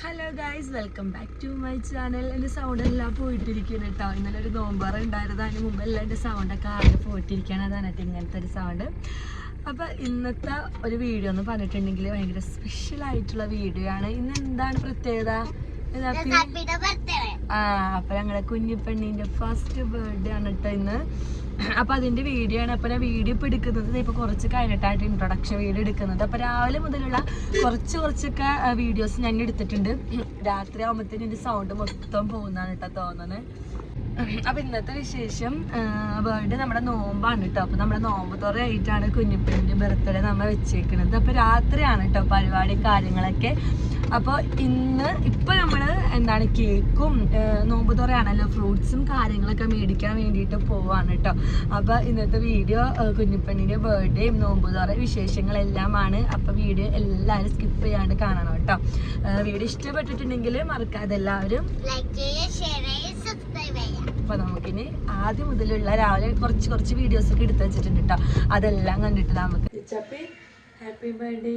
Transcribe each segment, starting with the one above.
Hello guys welcome back to my channel എന്റെ sound എല്ലാം പോയിട്ടിരിക്കുന്നു കേട്ടോ ഇന്നലെ ഒരു നോമ്പറ ഉണ്ടായിരുന്നു. അതിന് മുമ്പ് എല്ലാം എന്റെ സൗണ്ടൊക്കെ ആകെ പോയിട്ടിരിക്കുകയാണ്. അതാണ് ഇങ്ങനത്തെ ഒരു സൗണ്ട് അപ്പോൾ ഇന്നത്തെ ഒരു വീഡിയോ എന്ന് പറഞ്ഞിട്ടുണ്ടെങ്കിൽ ഭയങ്കര സ്പെഷ്യൽ ആയിട്ടുള്ള വീഡിയോ ആണ്. ഇന്ന് എന്താണ് പ്രത്യേകത? ആ അപ്പൊ ഞങ്ങളെ കുഞ്ഞിപ്പെണ്ണിന്റെ ഫസ്റ്റ് ബർത്ത്ഡേ ആണ് കേട്ടോ ഇന്ന്. അപ്പൊ അതിന്റെ വീഡിയോ ആണ്. അപ്പൊ ഞാൻ വീഡിയോ ഇപ്പൊ എടുക്കുന്നത് ഇപ്പൊ കുറച്ച് കഴിഞ്ഞിട്ടായിട്ട് ഇൻട്രൊഡക്ഷൻ വീഡിയോ എടുക്കുന്നത്. അപ്പൊ രാവിലെ മുതലുള്ള കുറച്ച് കുറച്ചൊക്കെ വീഡിയോസ് ഞാൻ എടുത്തിട്ടുണ്ട്. രാത്രി ആകുമ്പോഴത്തേനും എന്റെ സൗണ്ട് മൊത്തം പോകുന്നതാണ് കേട്ടോ തോന്നുന്നത് അപ്പൊ ഇന്നത്തെ വിശേഷം വേൾഡ് നമ്മുടെ നോമ്പാണ് കേട്ടോ അപ്പൊ നമ്മുടെ നോമ്പ് തുറയായിട്ടാണ് കുഞ്ഞിപ്പെണ്ണിന്റെ ബർത്ത്ഡേ നമ്മൾ വെച്ചേക്കുന്നത് അപ്പൊ രാത്രിയാണ് കേട്ടോ പരിപാടി കാര്യങ്ങളൊക്കെ. അപ്പോൾ ഇന്ന് ഇപ്പൊ നമ്മൾ എന്താണ് കേക്കും നോമ്പ് തുറയാണല്ലോ. ഫ്രൂട്ട്സും കാര്യങ്ങളൊക്കെ മേടിക്കാൻ വേണ്ടിയിട്ട് പോവാണ് കേട്ടോ അപ്പോൾ ഇന്നത്തെ വീഡിയോ കുഞ്ഞിപ്പെണ്ണിന്റെ ബർത്ത്ഡേയും നോമ്പ് തുറ വിശേഷങ്ങളെല്ലാമാണ്. അപ്പോൾ വീഡിയോ എല്ലാവരും സ്കിപ്പ് ചെയ്യാണ്ട് കാണണം കേട്ടോ വീഡിയോ ഇഷ്ടപ്പെട്ടിട്ടുണ്ടെങ്കിൽ മറക്കാതെ എല്ലാവരും അപ്പൊ നമുക്കിനി ആദ്യം മുതലുള്ള രാവിലെ കുറച്ച് കുറച്ച് വീഡിയോസ് ഒക്കെ എടുത്തു വെച്ചിട്ടുണ്ട് കേട്ടോ അതെല്ലാം കണ്ടിട്ട് നമുക്ക് ഹാപ്പി ബർത്ത്ഡേ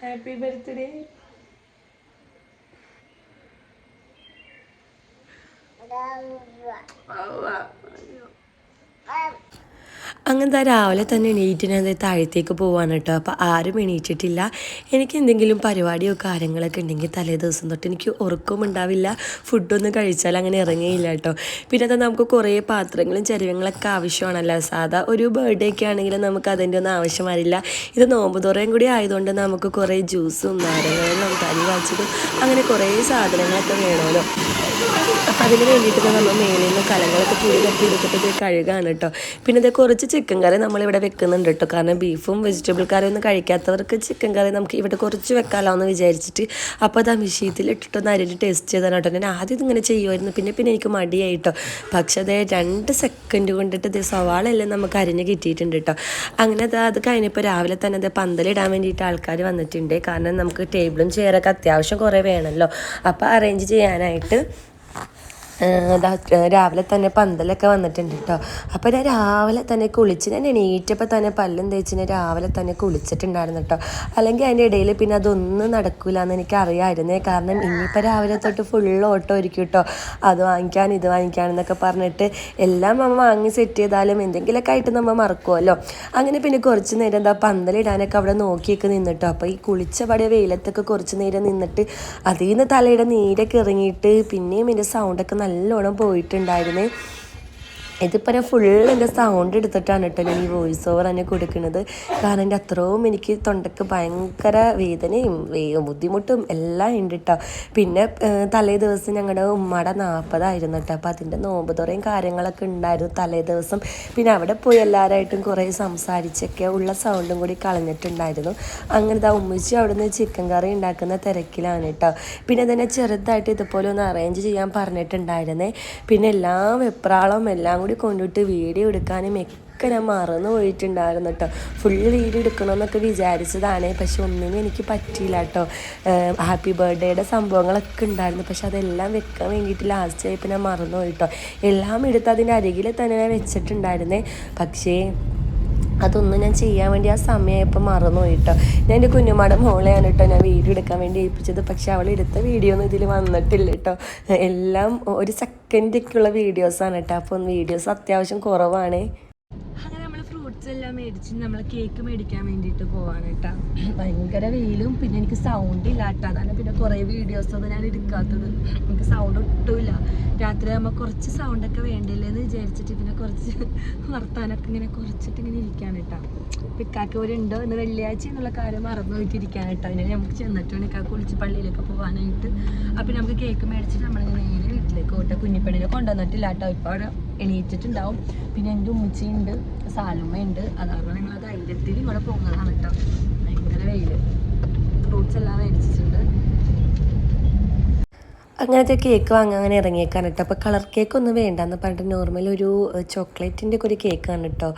ഹാപ്പി ബർത്ത്ഡേ അങ്ങനത്തെ രാവിലെ തന്നെ എണീറ്റിനത് താഴത്തേക്ക് പോവാണ് കേട്ടോ അപ്പോൾ ആരും എണീറ്റിട്ടില്ല. എനിക്ക് എന്തെങ്കിലും പരിപാടിയോ കാര്യങ്ങളൊക്കെ ഉണ്ടെങ്കിൽ തലേ ദിവസം തൊട്ട് എനിക്ക് ഉറക്കവും ഉണ്ടാവില്ല. ഫുഡൊന്നും കഴിച്ചാൽ അങ്ങനെ ഇറങ്ങിയില്ല കേട്ടോ പിന്നെ അത് നമുക്ക് കുറേ പാത്രങ്ങളും ചരുവങ്ങളൊക്കെ ആവശ്യമാണല്ലോ. സാധാ ഒരു ബർത്ത്ഡേ ഒക്കെ ആണെങ്കിൽ നമുക്ക് അതിന്റെ ഒന്നും ആവശ്യം വരില്ല. ഇത് നോമ്പ് തുറയും കൂടി ആയതുകൊണ്ട് നമുക്ക് കുറേ ജ്യൂസും നാരങ്ങളും തരി കാച്ചതും അങ്ങനെ കുറേ സാധനങ്ങളൊക്കെ വേണമല്ലോ. അപ്പം അതിന് വേണ്ടിയിട്ട് നമ്മൾ മേളിൽ നിന്ന് കലങ്ങളൊക്കെ പുളി തട്ടി എടുത്തിട്ട് ഇത് കഴുകാണ് കേട്ടോ പിന്നെ ഇത് കുറച്ച് ചിക്കൻ കറി നമ്മളിവിടെ വെക്കുന്നുണ്ട് കേട്ടോ കാരണം ബീഫും വെജിറ്റബിൾ കറി ഒന്നും കഴിക്കാത്തവർക്ക് ചിക്കൻ കറി നമുക്ക് ഇവിടെ കുറച്ച് വെക്കാമല്ലോ എന്ന് വിചാരിച്ചിട്ട് അപ്പോൾ അത് ഇട്ടിട്ടൊന്ന് അരിഞ്ഞ് ടേസ്റ്റ് ചെയ്താണ് കേട്ടോ ഞാൻ ആദ്യം ഇതിങ്ങനെ ചെയ്യുമായിരുന്നു പിന്നെ പിന്നെ എനിക്ക് മടിയായിട്ടോ പക്ഷെ അതേ രണ്ട് സെക്കൻഡ് കൊണ്ടിട്ട് ഇത് സവാളെല്ലാം നമുക്ക് അരിഞ്ഞ് കിട്ടിയിട്ടുണ്ട് കേട്ടോ അങ്ങനെ അത് അത് കഴിഞ്ഞപ്പോൾ രാവിലെ തന്നെ അത് പന്തലിടാൻ വേണ്ടിയിട്ട് ആൾക്കാർ വന്നിട്ടുണ്ട്. കാരണം നമുക്ക് ടേബിളും ചെയറൊക്കെ അത്യാവശ്യം കുറേ വേണമല്ലോ അപ്പോൾ അറേഞ്ച് ചെയ്യാനായിട്ട് രാവിലെ തന്നെ പന്തലൊക്കെ വന്നിട്ടുണ്ട് കേട്ടോ അപ്പോൾ ഞാൻ രാവിലെ തന്നെ കുളിച്ച് ഞാൻ എണീറ്റപ്പോൾ തന്നെ പല്ലും തേച്ച് ഞാൻ രാവിലെ തന്നെ കുളിച്ചിട്ടുണ്ടായിരുന്നു കേട്ടോ അല്ലെങ്കിൽ അതിന്റെ ഇടയിൽ പിന്നെ അതൊന്നും നടക്കില്ല എന്ന് എനിക്ക് അറിയാമായിരുന്നേ കാരണം ഇനിയിപ്പോൾ രാവിലെ തൊട്ട് ഫുൾ ഓട്ടോ ആയിരിക്കും കേട്ടോ അത് വാങ്ങിക്കാൻ ഇത് വാങ്ങിക്കാൻ എന്നൊക്കെ പറഞ്ഞിട്ട് എല്ലാം നമ്മൾ വാങ്ങി സെറ്റ് ചെയ്താലും എന്തെങ്കിലുമൊക്കെ ആയിട്ട് നമ്മൾ മറക്കുമല്ലോ അങ്ങനെ പിന്നെ കുറച്ച് നേരം എന്താ പന്തലിടാനൊക്കെ അവിടെ നോക്കിയൊക്കെ നിന്നിട്ടോ അപ്പോൾ ഈ കുളിച്ച പടിയ വെയിലത്തൊക്കെ കുറച്ച് നേരം നിന്നിട്ട് അതിൽ നിന്ന് തലയുടെ നീരൊക്കെ ഇറങ്ങിയിട്ട് പിന്നെയും എന്റെ സൗണ്ടൊക്കെ നല്ലോണം പോയിട്ടുണ്ടായിരുന്നേ. ഇതിപ്പോൾ ഞാൻ ഫുൾ എന്റെ സൗണ്ട് എടുത്തിട്ടാണ് കേട്ടോ ഞാൻ ഈ വോയിസ് ഓവർ തന്നെ കൊടുക്കുന്നത്. കാരണം എന്റെ അത്രയും എനിക്ക് തൊണ്ടയ്ക്ക് ഭയങ്കര വേദനയും ബുദ്ധിമുട്ടും എല്ലാം ഉണ്ട് കേട്ടോ പിന്നെ തലേ ദിവസം ഞങ്ങളുടെ ഉമ്മയുടെ നാൽപ്പതായിരുന്നു കേട്ടോ അപ്പോൾ അതിന്റെ നോമ്പ് തുറയും കാര്യങ്ങളൊക്കെ ഉണ്ടായിരുന്നു തലേ ദിവസം. പിന്നെ അവിടെ പോയി എല്ലാവരായിട്ടും കുറേ സംസാരിച്ചൊക്കെ ഉള്ള സൗണ്ടും കൂടി കളഞ്ഞിട്ടുണ്ടായിരുന്നു. അങ്ങനത്തെ ഉമ്മിച്ചി അവിടുന്ന് ചിക്കൻ കറി ഉണ്ടാക്കുന്ന തിരക്കിലാണ് കേട്ടോ പിന്നെ തന്നെ ചെറുതായിട്ട് ഇതുപോലെ ഒന്ന് അറേഞ്ച് ചെയ്യാൻ പറഞ്ഞിട്ടുണ്ടായിരുന്നേ. പിന്നെ എല്ലാം വെപ്രാളം എല്ലാം കൂടി കൊണ്ടിട്ട് വീഡിയോ എടുക്കാനും ഒക്കെ ഞാൻ മറന്നു പോയിട്ടുണ്ടായിരുന്നു കേട്ടോ. ഫുൾ വീഡിയോ എടുക്കണമെന്നൊക്കെ വിചാരിച്ചതാണ്. പക്ഷെ ഒന്നിനും എനിക്ക് പറ്റിയില്ല കേട്ടോ. ഹാപ്പി ബർത്ത്ഡേയുടെ സംഭവങ്ങളൊക്കെ ഉണ്ടായിരുന്നു. പക്ഷെ അതെല്ലാം വെക്കാൻ വേണ്ടിയിട്ട് ലാസ്റ്റ് ആയപ്പോൾ ഞാൻ മറന്നു പോയിട്ടോ എല്ലാം എടുത്ത് അതിന്റെ അരികിൽ തന്നെ ഞാൻ വെച്ചിട്ടുണ്ടായിരുന്നേ. പക്ഷേ അതൊന്നും ഞാൻ ചെയ്യാൻ വേണ്ടി ആ സമയമായപ്പോൾ മറന്നു കേട്ടോ ഞാൻ എന്റെ കുഞ്ഞുമാടെ മോളെയാണ് കേട്ടോ ഞാൻ വീഡിയോ എടുക്കാൻ വേണ്ടി ഏൽപ്പിച്ചത്. പക്ഷെ അവൾ എടുത്ത വീഡിയോ ഒന്നും ഇതിൽ വന്നിട്ടില്ല കേട്ടോ എല്ലാം ഒരു സെക്കൻഡൊക്കെയുള്ള വീഡിയോസാണ് കേട്ടോ അപ്പം വീഡിയോസ് അത്യാവശ്യം കുറവാണ്. എല്ലാം മേടിച്ച് നമ്മൾ കേക്ക് മേടിക്കാൻ വേണ്ടിയിട്ട് പോവാണ് കേട്ടോ ഭയങ്കര വെയിലും പിന്നെ എനിക്ക് സൗണ്ട് ഇല്ല കേട്ടോ അതാണ് പിന്നെ കുറേ വീഡിയോസ് ഒന്നും ഞാൻ എടുക്കാത്തത്. എനിക്ക് സൗണ്ട് ഒട്ടുമില്ല. രാത്രി ആകുമ്പോൾ കുറച്ച് സൗണ്ടൊക്കെ വേണ്ടില്ലേ എന്ന് വിചാരിച്ചിട്ട് പിന്നെ കുറച്ച് വർത്താനൊക്കെ ഇങ്ങനെ കുറച്ചിട്ട് ഇങ്ങനെ ഇരിക്കാൻ കേട്ടോ പിക്കാക്ക് ഉണ്ടോ. ഇന്ന് വെള്ളിയാഴ്ച എന്നുള്ള കാര്യം മറന്നു പോയിട്ടിരിക്കാൻ കേട്ടോ അതിനെ നമുക്ക് ചെന്നിട്ടുണ്ട് കുളിച്ച് പള്ളിയിലൊക്കെ പോകാനായിട്ട് അപ്പം നമുക്ക് കേക്ക് മേടിച്ചിട്ട് നമ്മളിങ്ങനെ നേരെ വീട്ടിലേക്ക് വിട്ട കുഞ്ഞിപ്പെണ്ണിനെ കൊണ്ടുവന്നിട്ടില്ല കേട്ടോ. ഇപ്പോൾ അവിടെ എണീറ്റിട്ടുണ്ടാവും. പിന്നെ എന്റെ ഉമ്മച്ചിയുണ്ട് സാലുമ്മയുണ്ട്. അതാണ് നിങ്ങൾ ധൈര്യത്തിൽ ഇവിടെ പോകുന്നതാണ് കേട്ടോ. ഭയങ്കര വെയിൽ. ഫ്രൂട്ട്സ് എല്ലാം മേടിച്ചിട്ടുണ്ട്. അങ്ങനത്തെ കേക്ക് വാങ്ങാൻ അങ്ങനെ ഇറങ്ങിയേക്കാണ് കേട്ടോ അപ്പോൾ കളർ കേക്ക് ഒന്നും വേണ്ടെന്ന് പറഞ്ഞിട്ട് നോർമൽ ഒരു ചോക്ലേറ്റിന്റെ ഒക്കെ ഒരു കേക്കാണ് കേട്ടോ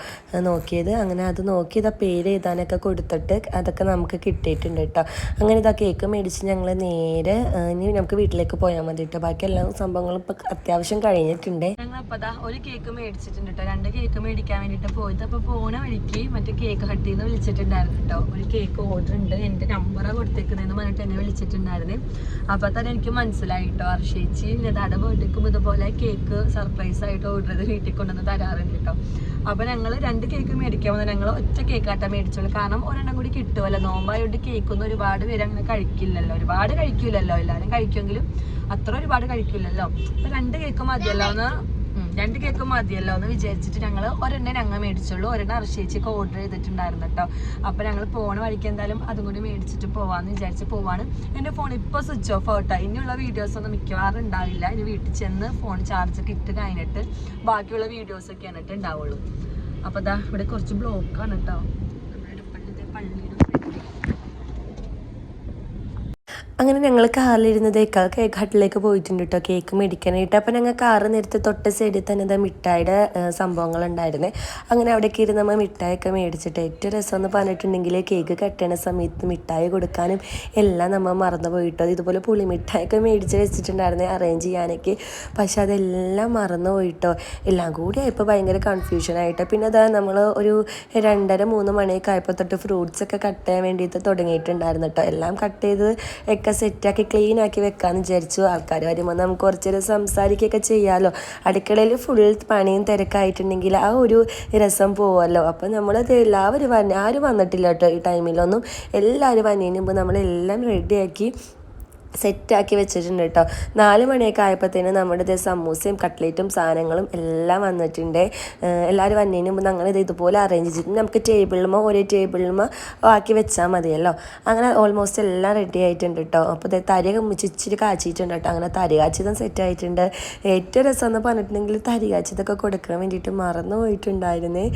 നോക്കിയത്. അങ്ങനെ അത് നോക്കി ഇതാ പേര് എഴുതാനൊക്കെ കൊടുത്തിട്ട് അതൊക്കെ നമുക്ക് കിട്ടിയിട്ടുണ്ട് കേട്ടോ അങ്ങനെ ഇതാ കേക്ക് മേടിച്ച് ഞങ്ങൾ നേരെ ഇനി നമുക്ക് വീട്ടിലേക്ക് പോയാൽ മതി കേട്ടോ ബാക്കി എല്ലാ സംഭവങ്ങളും ഇപ്പോൾ അത്യാവശ്യം കഴിഞ്ഞിട്ടുണ്ട്. ഞങ്ങൾ അപ്പൊ ഒരു കേക്ക് മേടിച്ചിട്ടുണ്ട് കേട്ടോ രണ്ട് കേക്ക് മേടിക്കാൻ വേണ്ടിട്ട് പോയത്. അപ്പൊ പോണ വഴിക്ക് മറ്റേ കേക്ക് ഹട്ടിൽ നിന്ന് വിളിച്ചിട്ടുണ്ടായിരുന്നു കേട്ടോ ഒരു കേക്ക് ഓർഡർ ഉണ്ട്. എന്റെ നമ്പറാ കൊടുത്തേക്കുന്നതെന്ന് പറഞ്ഞിട്ട് എന്നെ വിളിച്ചിട്ടുണ്ടായിരുന്നു. അപ്പൊ തന്നെ എനിക്ക് മനസ്സിലായി കേട്ടോ അർഷേച്ചി നെതാടെ വീട്ടിലേക്കും ഇതുപോലെ കേക്ക് സർപ്രൈസ് ആയിട്ട് ഓർഡർ ചെയ്ത് വീട്ടിൽ കൊണ്ടുവന്ന് തരാറുണ്ട് കേട്ടോ അപ്പൊ ഞങ്ങൾ രണ്ട് കേക്ക് മേടിക്കാൻ വന്നത് ഞങ്ങൾ ഒറ്റ കേക്കാട്ടാ മേടിച്ചോളൂ. കാരണം ഒരെണ്ണം കൂടി കിട്ടുമല്ലോ നോമ്പായോണ്ട് കേക്കൊന്നും ഒരുപാട് പേര് അങ്ങനെ കഴിക്കില്ലല്ലോ. ഒരുപാട് കഴിക്കില്ലല്ലോ എല്ലാവരും കഴിക്കുമെങ്കിലും അത്ര ഒരുപാട് കഴിക്കില്ലല്ലോ അപ്പൊ രണ്ട് കേക്ക് മതിയല്ലോ. എന്ന് രണ്ട് കേക്ക് മതിയല്ലോ എന്ന് വിചാരിച്ചിട്ട് ഞങ്ങൾ ഒരെണ്ണം ഞങ്ങൾ മേടിച്ചുള്ളൂ. ഒരെണ്ണം അർശേച്ചിക്ക് ഓർഡർ ചെയ്തിട്ടുണ്ടായിരുന്നു കേട്ടോ. അപ്പൊ ഞങ്ങൾ പോണ വഴിക്ക് എന്തായാലും അതും കൂടി മേടിച്ചിട്ട് പോവാമെന്ന് വിചാരിച്ച് പോവാണ്. എന്റെ ഫോൺ ഇപ്പോൾ സ്വിച്ച് ഓഫ് ആവട്ടെ ഇനിയുള്ള വീഡിയോസൊന്നും മിക്കവാറും ഉണ്ടാവില്ല. ഇനി വീട്ടിൽ ചെന്ന് ഫോൺ ചാർജ് ഇട്ട് കഴിഞ്ഞിട്ട് ബാക്കിയുള്ള വീഡിയോസ് ഒക്കെ ആയിട്ട് ഉണ്ടാവുള്ളൂ. അപ്പൊ ദാ ഇവിടെ കുറച്ച് ബ്ലോക്കാണ് കേട്ടോ. നമ്മുടെ പള്ളിയുടെ പള്ളിയുടെ അങ്ങനെ ഞങ്ങൾ കാറിലിരുന്നത് കേക്ക് ഹട്ടിലേക്ക് പോയിട്ടുണ്ട് കേട്ടോ കേക്ക് മേടിക്കാനായിട്ട്. അപ്പോൾ ഞങ്ങൾ കാറ് നേരത്തെ തൊട്ട സൈഡിൽ തന്നെ ഇതാ മിഠായിയുടെ സംഭവങ്ങൾ ഉണ്ടായിരുന്നേ അങ്ങനെ അവിടേക്ക് ഇരുന്ന് നമ്മൾ മിഠായിയൊക്കെ മേടിച്ചിട്ട് ഏറ്റവും രസം എന്ന് പറഞ്ഞിട്ടുണ്ടെങ്കിൽ കേക്ക് കട്ടണ സമയത്ത് മിഠായി കൊടുക്കാനും എല്ലാം നമ്മൾ മറന്നു പോയിട്ടോ ഇതുപോലെ പുളി മിഠായിയൊക്കെ മേടിച്ച് വെച്ചിട്ടുണ്ടായിരുന്നേ അറേഞ്ച് ചെയ്യാനൊക്കെ. പക്ഷെ അതെല്ലാം മറന്നു പോയിട്ടോ എല്ലാം കൂടി ആയപ്പോൾ ഭയങ്കര കൺഫ്യൂഷൻ ആയിട്ട് പിന്നെ അതാ നമ്മൾ ഒരു രണ്ടര മൂന്ന് മണിയൊക്കെ ആയപ്പോൾ തൊട്ട് ഫ്രൂട്ട്സ് ഒക്കെ കട്ട് ചെയ്യാൻ വേണ്ടിയിട്ട് തുടങ്ങിയിട്ടുണ്ടായിരുന്നു കേട്ടോ എല്ലാം കട്ട് ചെയ്ത് ഒക്കെ സെറ്റാക്കി ക്ലീൻ ആക്കി വെക്കാമെന്ന് വിചാരിച്ചു ആൾക്കാർ വരുമ്പോൾ നമുക്ക് കുറച്ച് നേരം സംസാരിക്കുകയൊക്കെ ചെയ്യാമല്ലോ അടുക്കളയിൽ ഫുൾ പണിയും തിരക്കായിട്ടുണ്ടെങ്കിൽ ആ ഒരു രസം പോവുമല്ലോ അപ്പം നമ്മളത് എല്ലാവരും വന്ന് ആരും വന്നിട്ടില്ല കേട്ടോ ഈ ടൈമിലൊന്നും എല്ലാവരും വന്നതിന് മുമ്പ് നമ്മളെല്ലാം റെഡിയാക്കി സെറ്റാക്കി വെച്ചിട്ടുണ്ട് കേട്ടോ നാല് മണിയൊക്കെ ആയപ്പോഴത്തേനും നമ്മുടെ ഇത് സമൂസയും കട്ട്ലേറ്റും സാധനങ്ങളും എല്ലാം വന്നിട്ടുണ്ട്. എല്ലാവരും വന്നതിന് മുമ്പ് ഞങ്ങൾ ഇത് ഇതുപോലെ അറേഞ്ച് ചെയ്തിട്ട് നമുക്ക് ടേബിളിമോ ഒരേ ടേബിളിമോ ആക്കി വെച്ചാൽ മതിയല്ലോ. അങ്ങനെ ഓൾമോസ്റ്റ് എല്ലാം റെഡി ആയിട്ടുണ്ട് കേട്ടോ അപ്പോൾ ഇത് തരി ഇച്ചിരി കാച്ചിട്ടുണ്ട് കേട്ടോ അങ്ങനെ തരി കാച്ചിതും സെറ്റ് ആയിട്ടുണ്ട്. ഏറ്റവും രസം എന്ന് പറഞ്ഞിട്ടുണ്ടെങ്കിൽ തരി കാച്ചിതൊക്കെ കൊടുക്കാൻ വേണ്ടിയിട്ട് മറന്നു പോയിട്ടുണ്ടായിരുന്നേ.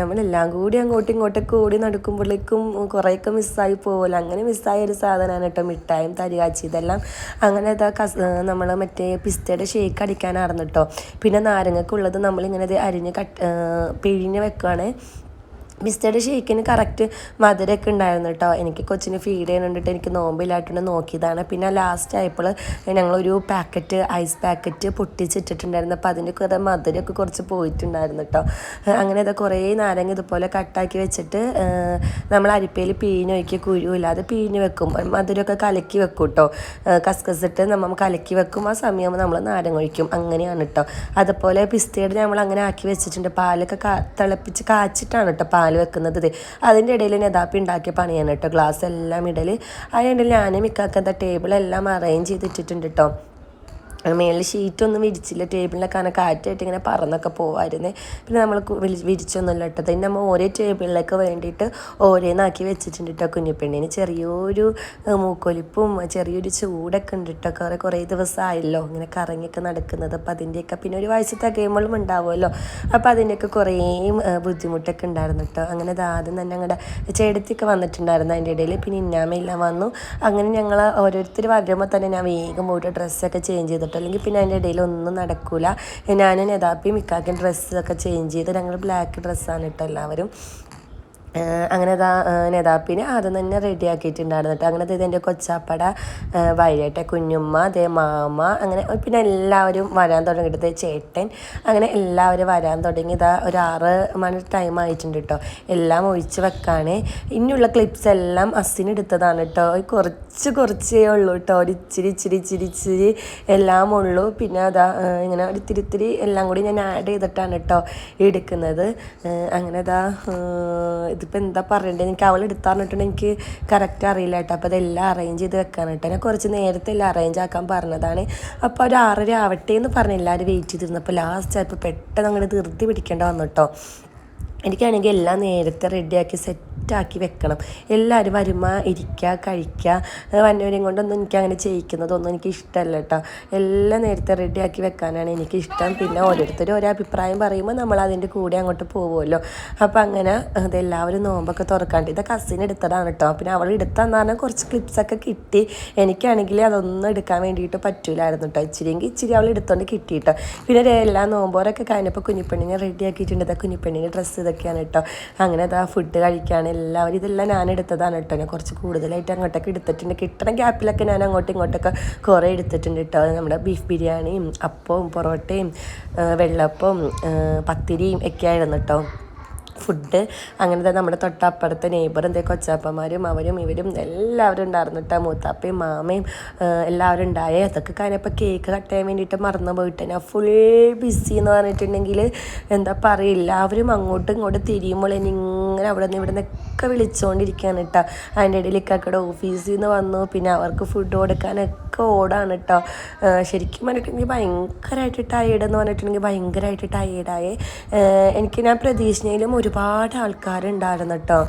നമ്മളെല്ലാം കൂടി അങ്ങോട്ടും ഇങ്ങോട്ടും കൂടി നടക്കുമ്പോഴേക്കും കുറേയൊക്കെ മിസ്സായി പോകുമല്ലോ അങ്ങനെ മിസ്സായ ഒരു സാധനമാണ് കേട്ടോ മിഠായും തരി കാച്ചിയതെല്ലാം അങ്ങനെ ഇതാ കസ് നമ്മൾ മറ്റേ പിസ്തയുടെ ഷേക്ക് അടിക്കാനായിരുന്നു കേട്ടോ പിന്നെ നാരങ്ങക്കുള്ളത് നമ്മളിങ്ങനെ അരിഞ്ഞ് കട്ട് പിഴിഞ്ഞ് വെക്കുകയാണ് മിസ്റ്ററുടെ ഷേക്കിന് കറക്റ്റ് മധുരമൊക്കെ ഉണ്ടായിരുന്നു കേട്ടോ. എനിക്ക് കൊച്ചിന് ഫീഡ് ചെയ്യാനുണ്ടിട്ട് എനിക്ക് നോമ്പിലായിട്ടുണ്ട് നോക്കിയതാണ്. പിന്നെ ലാസ്റ്റ് ആയപ്പോൾ ഞങ്ങളൊരു പാക്കറ്റ് ഐസ് പാക്കറ്റ് പൊട്ടിച്ചിട്ടിട്ടുണ്ടായിരുന്നു. അപ്പോൾ അതിന്റെ കുറേ മധുരമൊക്കെ കുറച്ച് പോയിട്ടുണ്ടായിരുന്നു കേട്ടോ. അങ്ങനെ ഇത് കുറേ നാരങ്ങ ഇതുപോലെ കട്ടാക്കി വെച്ചിട്ട് നമ്മൾ അരിപ്പയിൽ പീഞ്ഞൊഴിക്കി കുരുവില്ല അത് പീഞ്ഞ് വെക്കും. മധുരമൊക്കെ കലക്കി വെക്കും കേട്ടോ. കസ്കസിട്ട് നമ്മൾ കലക്കി വെക്കും. ആ സമയം നമ്മൾ നാരങ്ങ ഒഴിക്കും. അങ്ങനെയാണ് കേട്ടോ. അതുപോലെ പിസ്തയുടെ നമ്മൾ അങ്ങനെ ആക്കി വെച്ചിട്ടുണ്ട്. പാലൊക്കെ തിളപ്പിച്ച് കാച്ചിട്ടാണ് കേട്ടോ പാൽ വെക്കുന്നത് അതിന്റെ ഇടയിൽ നെതാപ്പി ഉണ്ടാക്കിയ പണിയാണ് കേട്ടോ. ഗ്ലാസ് എല്ലാം ഇടൽ അതിന്റെ ഇടയിൽ ഞാനും മിക്കാക്കത്തെ ടേബിളെല്ലാം അറേഞ്ച് ചെയ്തിട്ടിട്ടുണ്ട് കേട്ടോ. മേളിൽ ഷീറ്റൊന്നും വിരിച്ചില്ല. ടേബിളിലൊക്കെ അങ്ങനെ കാറ്റായിട്ട് ഇങ്ങനെ പറന്നൊക്കെ പോവായിരുന്നു. പിന്നെ നമ്മൾ വിരിച്ചൊന്നുമില്ല കേട്ടോ. പിന്നെ നമ്മൾ ഓരോ ടേബിളിലേക്ക് വേണ്ടിയിട്ട് ഓരോന്നാക്കി വെച്ചിട്ടുണ്ട് കേട്ടോ കുഞ്ഞിപ്പെണ്ണിന്. ചെറിയൊരു മൂക്കൊലിപ്പും ചെറിയൊരു ചൂടൊക്കെ ഉണ്ട് കേട്ടോ. കുറേ കുറേ ദിവസമായല്ലോ ഇങ്ങനെ കറങ്ങിയൊക്കെ നടക്കുന്നത്. അപ്പം അതിന്റെയൊക്കെ പിന്നെ ഒരു വയസ്സ് തികയുമ്പോഴും ഉണ്ടാവുമല്ലോ. അപ്പം അതിന്റെയൊക്കെ കുറേ ബുദ്ധിമുട്ടൊക്കെ ഉണ്ടായിരുന്നു കേട്ടോ. അങ്ങനെ ആദ്യം തന്നെ ഞങ്ങളുടെ ചേടത്തിയൊക്കെ വന്നിട്ടുണ്ടായിരുന്നു അതിന്റെ ഇടയിൽ. പിന്നെ ഇന്നാമയെല്ലാം വന്നു. അങ്ങനെ ഞങ്ങൾ ഓരോരുത്തർ വരുമ്പോൾ തന്നെ ഞാൻ വേഗം പോയിട്ട് ഡ്രസ്സൊക്കെ ചേഞ്ച് ചെയ്തിട്ട് അല്ലെങ്കിൽ പിന്നെ അതിന്റെ ഇടയിൽ ഒന്നും നടക്കില്ല ഞാൻ നെതാപ്പിയും മിക്കാക്കും ഡ്രസ്സൊക്കെ ചേഞ്ച് ചെയ്ത് ഞങ്ങൾ ബ്ലാക്ക് ഡ്രസ്സാണ് കേട്ടോ എല്ലാവരും. അങ്ങനെ ഇതാ നെതാപ്പിനെ ആദ്യം തന്നെ റെഡി ആക്കിയിട്ടുണ്ടായിരുന്നു കേട്ടോ അങ്ങനെ ഇത് എന്റെ കൊച്ചാപ്പട വഴിയേട്ടെ കുഞ്ഞുമ്മ അതേ മാമ അങ്ങനെ പിന്നെ എല്ലാവരും വരാൻ തുടങ്ങിയിട്ട് ചേട്ടൻ അങ്ങനെ എല്ലാവരും വരാൻ തുടങ്ങി ഇതാ ഒരു ആറ് മണി ടൈം ആയിട്ടുണ്ട് കേട്ടോ എല്ലാം ഒഴിച്ച് വെക്കാണ്. ഇനിയുള്ള ക്ലിപ്സ് എല്ലാം അസിന് എടുത്തതാണ് കേട്ടോ കുറച്ച് കുറച്ചേ ഉള്ളൂ കേട്ടോ ഒരു ഇച്ചിരി ഇച്ചിരി ഇച്ചിരി ഇച്ചിരി എല്ലാം ഉള്ളൂ. പിന്നെ അതാ ഇങ്ങനെ ഒരു ഇത്തിരി ഇത്തിരി എല്ലാം കൂടി ഞാൻ ആഡ് ചെയ്തിട്ടാണ് കേട്ടോ എടുക്കുന്നത്. അങ്ങനെ ഇതാ ഏഹ് ഇതിപ്പോൾ എന്താ പറയണ്ടത് എനിക്ക് അവൾ എടുത്താൽ പറഞ്ഞിട്ടുണ്ടെങ്കിൽ എനിക്ക് കറക്റ്റ് അറിയില്ല കേട്ടോ. അപ്പോൾ അതെല്ലാം അറേഞ്ച് ചെയ്ത് വെക്കാൻ കേട്ടോ. എന്നെ കുറച്ച് നേരത്തെ എല്ലാം അറേഞ്ച് ആക്കാൻ പറഞ്ഞതാണ്. അപ്പോൾ ഒരു ആറര ആവട്ടെ എന്ന് പറഞ്ഞ് എല്ലാവരും വെയിറ്റ് ചെയ്തിരുന്നു അപ്പോൾ ലാസ്റ്റ് ആയപ്പോൾ പെട്ടെന്ന് അങ്ങോട്ട് ധൃതി പിടിക്കേണ്ട വന്നു കേട്ടോ. എനിക്കാണെങ്കിൽ എല്ലാം നേരത്തെ റെഡിയാക്കി സെറ്റാക്കി വെക്കണം. എല്ലാവരും വരുമ്പോൾ ഇരിക്കുക കഴിക്കുക വന്നവരെയും കൊണ്ടൊന്നും എനിക്ക് അങ്ങനെ ചെയ്യിക്കുന്നതൊന്നും എനിക്ക് ഇഷ്ടമല്ല കേട്ടോ. എല്ലാം നേരത്തെ റെഡിയാക്കി വെക്കാനാണ് എനിക്കിഷ്ടം. പിന്നെ ഓരോരുത്തരും ഓരോ അഭിപ്രായം പറയുമ്പോൾ നമ്മൾ അതിന്റെ കൂടെ അങ്ങോട്ട് പോകുമല്ലോ അപ്പോൾ അങ്ങനെ അതെല്ലാവരും നോമ്പൊക്കെ തുറക്കാണ്ട്. ഇത് കസിൻ എടുത്തതാണ് കേട്ടോ. പിന്നെ അവൾ എടുത്തതെന്ന് പറഞ്ഞാൽ കുറച്ച് ക്ലിപ്സൊക്കെ കിട്ടി. എനിക്കാണെങ്കിൽ അതൊന്നും എടുക്കാൻ വേണ്ടിയിട്ട് പറ്റൂലായിരുന്നു കേട്ടോ. ഇച്ചിരിയെങ്കിൽ ഇച്ചിരി അവൾ എടുത്തോണ്ട് കിട്ടിയിട്ടോ പിന്നെ എല്ലാ നോമ്പോറൊക്കെ കഴിഞ്ഞപ്പോൾ കുഞ്ഞിപ്പെണ്ണിനെ റെഡിയാക്കിയിട്ടുണ്ട്. കുഞ്ഞിപ്പെണ്ണിനെ ഡ്രസ്സ് ഡ്രസ്സ് ഇതൊക്കെയാണ് കേട്ടോ. അങ്ങനെ അതാ ഫുഡ് കഴിക്കാൻ എല്ലാവരും ഇതെല്ലാം ഞാൻ എടുത്തതാണ് കേട്ടോ. ഞാൻ കുറച്ച് കൂടുതലായിട്ട് അങ്ങോട്ടൊക്കെ എടുത്തിട്ടുണ്ട്. കിട്ടണ ഗ്യാപ്പിലൊക്കെ ഞാൻ അങ്ങോട്ടും ഇങ്ങോട്ടൊക്കെ കുറേ എടുത്തിട്ടുണ്ട് കേട്ടോ. നമ്മുടെ ബീഫ് ബിരിയാണിയും അപ്പവും പൊറോട്ടയും വെള്ളപ്പവും പത്തിരിയും ഒക്കെ ആയിരുന്നു കേട്ടോ. ഫുഡ്. അങ്ങനത്തെ നമ്മുടെ തൊട്ടപ്പുറത്തെ നെയ്ബർ എന്തേ കൊച്ചാപ്പന്മാരും അവരും ഇവരും എല്ലാവരും ഉണ്ടായിരുന്നു കേട്ടോ മൂത്താപ്പയും മാമയും എല്ലാവരും ഉണ്ടായേ. അതൊക്കെ കഴിഞ്ഞപ്പോൾ കേക്ക് കട്ട് ചെയ്യാൻ വേണ്ടിയിട്ട് മറന്നു പോയിട്ട്. ഞാൻ ഫുൾ ബിസി എന്ന് പറഞ്ഞിട്ടുണ്ടെങ്കിൽ എന്താ പറയുക അവരും അങ്ങോട്ടും ഇങ്ങോട്ടും തിരിയുമ്പോൾ ഇനി ഇങ്ങനെ അവിടെ നിന്ന് ഇവിടെ നിന്നൊക്കെ വിളിച്ചുകൊണ്ടിരിക്കുകയാണ് കേട്ടോ അതിന്റെ ഇടയിൽ ഇക്കാക്കയുടെ ഓഫീസിൽ നിന്ന് വന്നു. പിന്നെ അവർക്ക് ഫുഡ് കൊടുക്കാനൊക്കെ ഓടാണ് കേട്ടോ ശരിക്കും പറഞ്ഞിട്ടുണ്ടെങ്കിൽ ഭയങ്കരമായിട്ട് ടയേർഡ് എന്ന് പറഞ്ഞിട്ടുണ്ടെങ്കിൽ ഭയങ്കരമായിട്ട് ടയേർഡായി എനിക്ക് ഞാൻ പ്രതീക്ഷിച്ചതിലും ഒരുപാട് ആൾക്കാരുണ്ടായിരുന്നു കേട്ടോ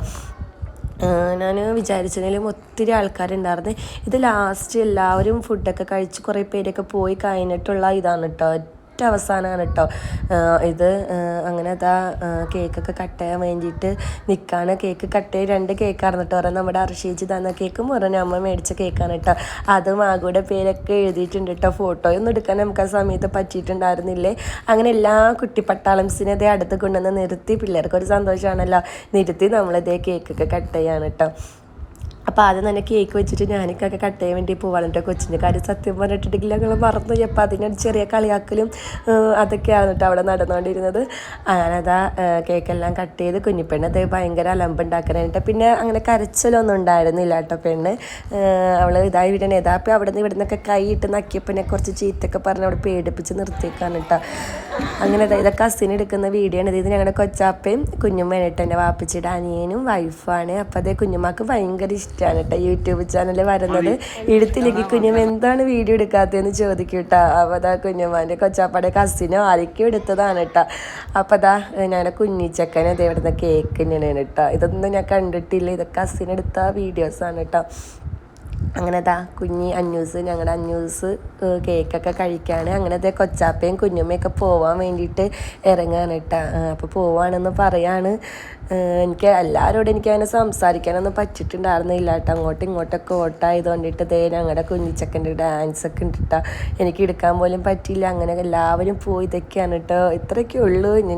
ഞാൻ വിചാരിച്ചതിലും ഒത്തിരി ആൾക്കാരുണ്ടായിരുന്നു. ഇത് ലാസ്റ്റ് എല്ലാവരും ഫുഡൊക്കെ കഴിച്ച് കുറേ പേരൊക്കെ പോയി കഴിഞ്ഞിട്ടുള്ള ഇതാണ് കേട്ടോ ഒറ്റ അവസാനമാണ് കേട്ടോ ഇത് അങ്ങനെ അതാ കേക്കൊക്കെ കട്ട് ചെയ്യാൻ വേണ്ടിയിട്ട് നിൽക്കാണ് കേക്ക് കട്ട് ചെയ്ത് രണ്ട് കേക്കാണ് കേട്ടോ ഒരെണ്ണം നമ്മുടെ അർഷീജ് തന്ന കേക്കും ഒരെണ്ണം അമ്മ മേടിച്ച കേക്കാണ് കേട്ടോ അതും ആകൂടെ പേരൊക്കെ എഴുതിയിട്ടുണ്ട് കേട്ടോ ഫോട്ടോയൊന്നും എടുക്കാൻ നമുക്ക് ആ സമയത്ത് പറ്റിയിട്ടുണ്ടായിരുന്നില്ലേ? അങ്ങനെ എല്ലാ കുട്ടിപ്പട്ടാളംസിനെ ഇതേ അടുത്ത് കൊണ്ടുവന്ന് നിർത്തി. പിള്ളേർക്ക് ഒരു സന്തോഷമാണല്ലോ നിർത്തി നമ്മളിതേ കേക്കൊക്കെ കട്ട് ചെയ്യാണ് കേട്ടോ അപ്പോൾ ആദ്യം തന്നെ കേക്ക് വെച്ചിട്ട് ഞാനിക്കൊക്കെ കട്ട് ചെയ്യാൻ വേണ്ടി പോവാണ് കേട്ടോ കൊച്ചിന്റെ കാര്യം സത്യം പറഞ്ഞിട്ടുണ്ടെങ്കിൽ ഞങ്ങൾ മറന്നു അപ്പോൾ അതിനൊരു ചെറിയ കളിയാക്കലും അതൊക്കെയാണ് കേട്ടോ അവിടെ നടന്നുകൊണ്ടിരുന്നത് ഞാനതാ കേക്കെല്ലാം കട്ട് ചെയ്ത് കുഞ്ഞിപ്പെണ്ണ് അത് ഭയങ്കര അലമ്പുണ്ടാക്കാനായിട്ട് പിന്നെ അങ്ങനെ കരച്ചിലൊന്നും ഉണ്ടായിരുന്നില്ല കേട്ടോ പെണ്ണ്. അവൾ ഇതായി വിടണേ. ഇതാ അപ്പോൾ അവിടെ നിന്ന് ഇവിടെ നിന്നൊക്കെ കൈ ഇട്ട് കുറച്ച് ചീത്തൊക്കെ പറഞ്ഞ് അവിടെ പേടിപ്പിച്ച് നിർത്തിയേക്കാണ് കേട്ടോ അങ്ങനെ ഇതൊക്കെ അസിന് എടുക്കുന്ന വീഡിയോ ആണ്. ഇത് ഞങ്ങളുടെ കൊച്ചാപ്പയും കുഞ്ഞുമ്മയാണ് കേട്ടോ എന്റെ വാപ്പിച്ചിയുടെ അനിയനും വൈഫാണ് അപ്പോൾ അതേ കുഞ്ഞുമാക്ക് ഭയങ്കര ഇഷ്ടമാണ് കേട്ടോ യൂട്യൂബ് ചാനൽ വരുന്നത്. എടുത്തില്ലെങ്കിൽ കുഞ്ഞുമ്മ എന്താണ് വീഡിയോ എടുക്കാത്തതെന്ന് ചോദിക്കും കേട്ടോ. അപ്പോൾ അതാ കുഞ്ഞമ്മാന്റെ കൊച്ചാപ്പാടെ കസിനോ ആരൊക്കെയോ എടുത്തതാണ് കേട്ടോ. അപ്പോൾ അതാ ഞങ്ങളുടെ കുഞ്ഞിച്ചക്കനെ അതേ ഇവിടുന്ന് കേക്ക് തന്നെയാണ് കേട്ടോ. ഇതൊന്നും ഞാൻ കണ്ടിട്ടില്ല. ഇതൊക്കെ കസിനെടുത്ത വീഡിയോസാണ് കേട്ടോ. അങ്ങനെ ദാ കുഞ്ഞി അന്യൂസ് ഞങ്ങളുടെ അന്യൂസ് കേക്കൊക്കെ കഴിക്കാണ്. അങ്ങനത്തെ കൊച്ചാപ്പയും കുഞ്ഞുമ്മയൊക്കെ പോവാൻ വേണ്ടിയിട്ട് ഇറങ്ങാണ് കേട്ടോ അപ്പോൾ പോവാണെന്ന് പറയാണ്. എനിക്ക് എല്ലാവരോടും എനിക്ക് അങ്ങനെ സംസാരിക്കാനൊന്നും പറ്റിയിട്ടുണ്ടായിരുന്നില്ല കേട്ടോ അങ്ങോട്ടും ഇങ്ങോട്ടൊക്കെ ഓട്ടായത് കൊണ്ടിട്ട് ദേ ഞങ്ങളുടെ കുഞ്ഞിച്ചക്കന്റെ ഡാൻസ് ഒക്കെ ഉണ്ട് കേട്ടോ എനിക്ക് എടുക്കാൻ പോലും പറ്റിയില്ല. അങ്ങനെ എല്ലാവരും പോയി ഇതൊക്കെയാണ് കേട്ടോ ഇത്രയൊക്കെ ഉള്ളൂ. ഇനി